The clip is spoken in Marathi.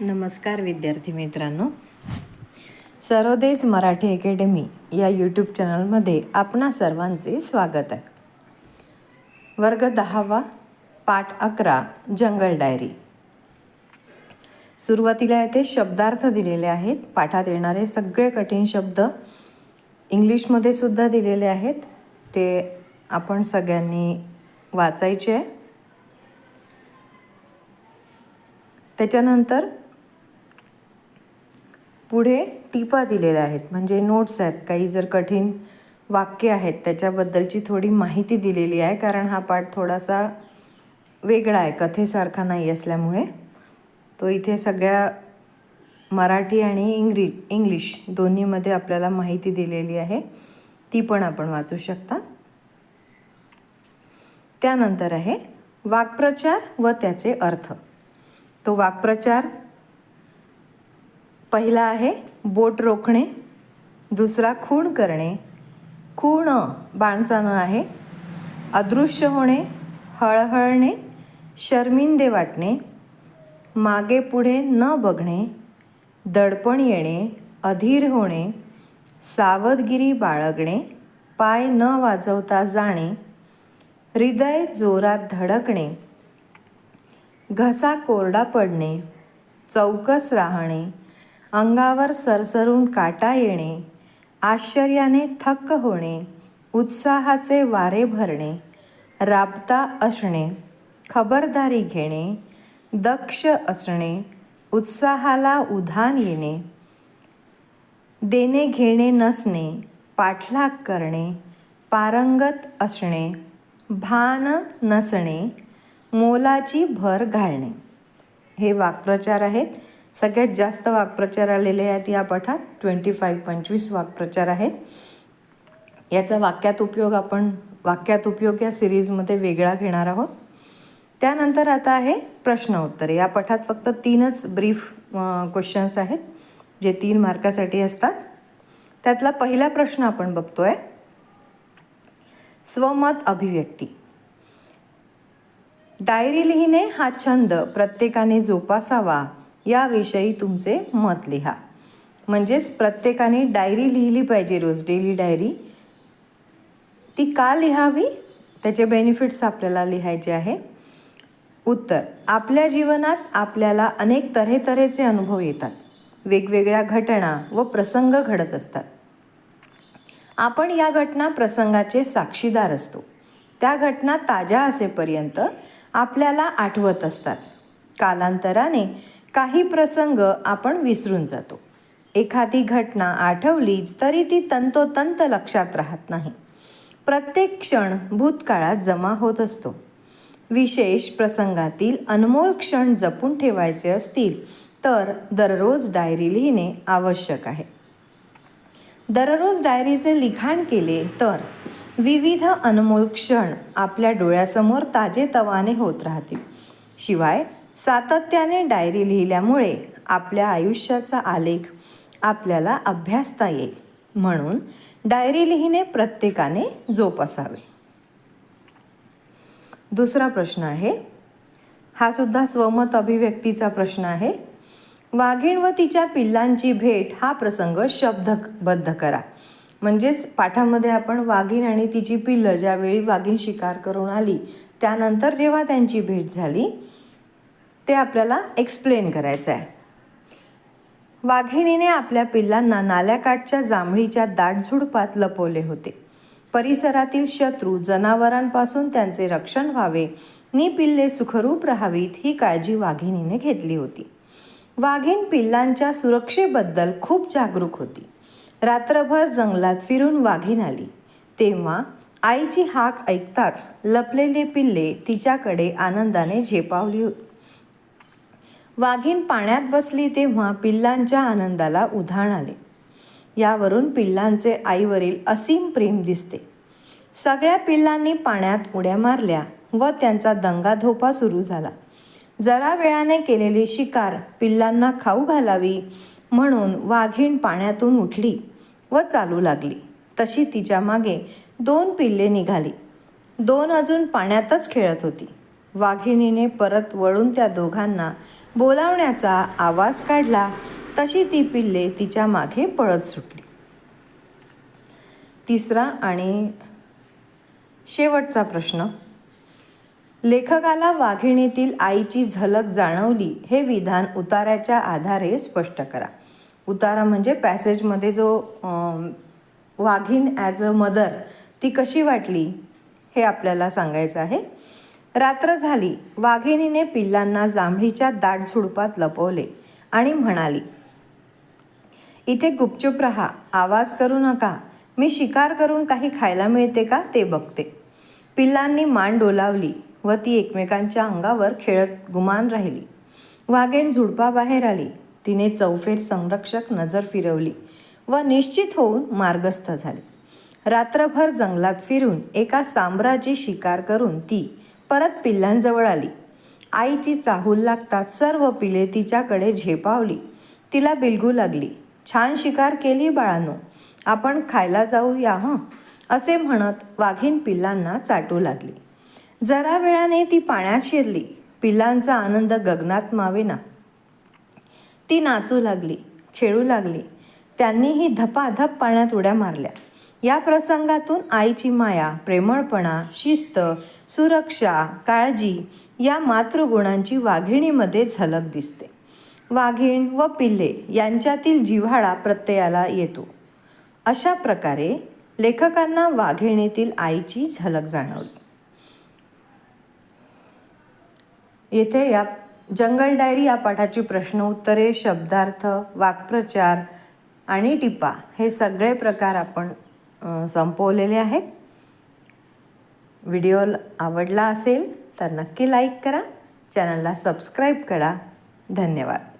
नमस्कार विद्यार्थी मित्रांनो. सर्वदेश मराठी अकॅडमी या यूट्यूब चॅनलमध्ये आपणा सर्वांचे स्वागत आहे. वर्ग दहावा पाठ अकरा जंगल डायरी. सुरुवातीला येथे शब्दार्थ दिलेले आहेत. पाठात येणारे सगळे कठीण शब्द इंग्लिशमध्ये सुद्धा दिलेले आहेत. ते आपण सगळ्यांनी वाचायचे आहे. त्याच्यानंतर पुढे टिपा दिलेल्या आहेत. म्हणजे नोट्स आहेत. काही जर कठीण वाक्य आहेत त्याच्याबद्दलची थोडी माहिती दिलेली आहे. कारण हा पाठ थोडासा वेगळा आहे. कथेसारखा नाही असल्यामुळे. तो इथे सगळ्या मराठी आणि इंग्रि इंग्लिश दोन्हीमध्ये आपल्याला माहिती दिलेली आहे. ती पण आपण वाचू शकता. त्यानंतर आहे वाक्प्रचार व त्याचे अर्थ. तो वाक्प्रचार पहिला आहे बोट रोखणे दुसरा खूण करणे. खूण बाणचा आहे. अदृश्य होणे हळहळणे शर्मिंदे वाटणे. मागे पुढे न बघणे दडपण येणे अधीर होणे. सावधगिरी बाळगणे पाय न वाजवता जाणे. हृदय जोरात धडकणे. घसा कोरडा पडणे. चौकस राहणे. अंगावर सरसरून काटा येणे आश्चर्याने थक्क होणे उत्साहाचे वारे भरणे राबता असणे खबरदारी घेणे दक्ष असणे उत्साहाला उधान येणे देणे घेणे नसणे पाठलाग करणे पारंगत असणे भान नसणे मोलाची भर घालणे. हे वाक्प्रचार आहेत. सगळ्यात जास्त वाक्प्रचार आलेले आहेत या पाठात. ट्वेंटी फाईव्ह पंचवीस वाक्प्रचार आहेत. याचा वाक्यात उपयोग आपण वाक्यात उपयोग या सिरीजमध्ये वेगळा घेणार आहोत. त्यानंतर आता आहे प्रश्न उत्तरे या पाठात फक्त तीनच ब्रीफ क्वेश्चन्स आहेत जे तीन मार्कासाठी असतात. त्यातला पहिला प्रश्न आपण बघतोय. स्वमत अभिव्यक्ती. डायरी लिहिणे हा छंद प्रत्येकाने जोपासावा. याविषयी तुमचे मत लिहा. म्हणजेच प्रत्येकाने डायरी लिहिली पाहिजे रोज डेली डायरी ती का लिहावी? त्याचे बेनिफिट्स आपल्याला लिहायचे आहे. उत्तर आपल्या जीवनात आपल्याला अनेक तऱ्हेतऱ्हेचे अनुभव येतात. वेगवेगळ्या घटना व प्रसंग घडत असतात. आपण या घटना प्रसंगाचे साक्षीदार असतो. त्या घटना ताज्या असेपर्यंत आपल्याला आठवत असतात. कालांतराने काही प्रसंग आपण विसरून जातो. एखादी घटना आठवलीच तरी ती तंतोतंत लक्षात राहत नाही. प्रत्येक क्षण भूतकाळात जमा होत असतो. विशेष प्रसंगातील अनमोल क्षण जपून ठेवायचे असतील तर दररोज डायरी लिहिणे आवश्यक आहे. दररोज डायरीचे लिखाण केले तर विविध अनमोल क्षण आपल्या डोळ्यासमोर ताजेतवाने होत राहतील. शिवाय सातत्याने डायरी लिहिल्यामुळे आपल्या आयुष्याचा आलेख आपल्याला अभ्यासता येईल. म्हणून डायरी लिहिणे प्रत्येकाने जोपासावे. दुसरा प्रश्न आहे. हा सुद्धा स्वमत अभिव्यक्तीचा प्रश्न आहे. वाघीण व तिच्या पिल्लांची भेट हा प्रसंग शब्दबद्ध करा. म्हणजेच पाठामध्ये आपण वाघीण आणि तिची पिल्लं ज्यावेळी वाघीण शिकार करून आली त्यानंतर जेव्हा त्यांची भेट झाली ते आपल्याला एक्सप्लेन करायचं आहे वाघिणीने आपल्या पिल्लांना नाल्याकाठच्या जांभळीच्या दाटझुडपात लपवले होते. परिसरातील शत्रू जनावरांपासून त्यांचे रक्षण व्हावे. नी पिल्ले सुखरूप राहावीत ही काळजी वाघिणीने घेतली होती. वाघीण पिल्लांच्या सुरक्षेबद्दल खूप जागरूक होती. रात्रभर जंगलात फिरून वाघीण आली. तेव्हा आईची हाक ऐकताच लपलेले पिल्ले तिच्याकडे आनंदाने झेपावली होती. वाघीण पाण्यात बसली तेव्हा पिल्लांच्या आनंदाला उधाण आले. यावरून पिल्लांचे आईवरील असीम प्रेम दिसते. सगळ्या पिल्लांनी पाण्यात उड्या मारल्या व त्यांचा दंगाधोपा सुरू झाला. जरा वेळाने केलेली शिकार पिल्लांना खाऊ घालावी म्हणून वाघीण पाण्यातून उठली व चालू लागली. तशी तिच्यामागे दोन पिल्ले निघाली. दोन अजून पाण्यातच खेळत होती. वाघिणीने परत वळून त्या दोघांना बोलावण्याचा आवाज काढला तशी ती पिल्ले तिच्यामागे पळत सुटली. तिसरा आणि शेवटचा प्रश्न. लेखकाला वाघिणीतील आईची झलक जाणवली हे विधान उताऱ्याच्या आधारे स्पष्ट करा. उतारा म्हणजे पॅसेजमध्ये जो वाघीण ॲज अ मदर ती कशी वाटली हे आपल्याला सांगायचं आहे. रात्र झाली. वाघिणीने पिल्लांना जांभळीच्या दाट झुडपात लपवले आणि म्हणाली इथे गुपचूप राहा आवाज करू नका. मी शिकार करून काही खायला मिळते का ते बघते. पिल्लांनी मान डोलावली व ती एकमेकांच्या अंगावर खेळत गुमान राहिली. वाघेण झुडपाबाहेर आली. तिने चौफेर संरक्षक नजर फिरवली व निश्चित होऊन मार्गस्थ झाली. रात्रभर जंगलात फिरून एका सांबराची शिकार करून ती परत पिल्लांजवळ आली. आईची चाहूल लागतात सर्व पिले तिच्याकडे झेपावली. तिला बिलगू लागली. छान शिकार केली बाळानो. आपण खायला जाऊया हं? असे म्हणत वाघीण पिल्लांना चाटू लागली. जरा वेळाने ती पाण्यात शिरली. पिल्लांचा आनंद गगनात मावेना. ती नाचू लागली खेळू लागली. त्यांनीही धपाधप पाण्यात उड्या मारल्या. या प्रसंगातून आईची माया प्रेमळपणा शिस्त सुरक्षा काळजी या मातृगुणांची वाघिणीमध्ये झलक दिसते. वाघीण व पिल्ले यांच्यातील जिव्हाळा प्रत्ययाला येतो. अशा प्रकारे लेखकांना वाघिणीतील आईची झलक जाणवली. येथे या जंगल डायरी या पाठाची प्रश्न उत्तरे शब्दार्थ वाक्प्रचार आणि टिपा हे सगळे प्रकार आपण संपवलेले आहेत. व्हिडिओ आवडला असेल तर नक्की लाईक करा. चॅनलला सबस्क्राईब करा. धन्यवाद.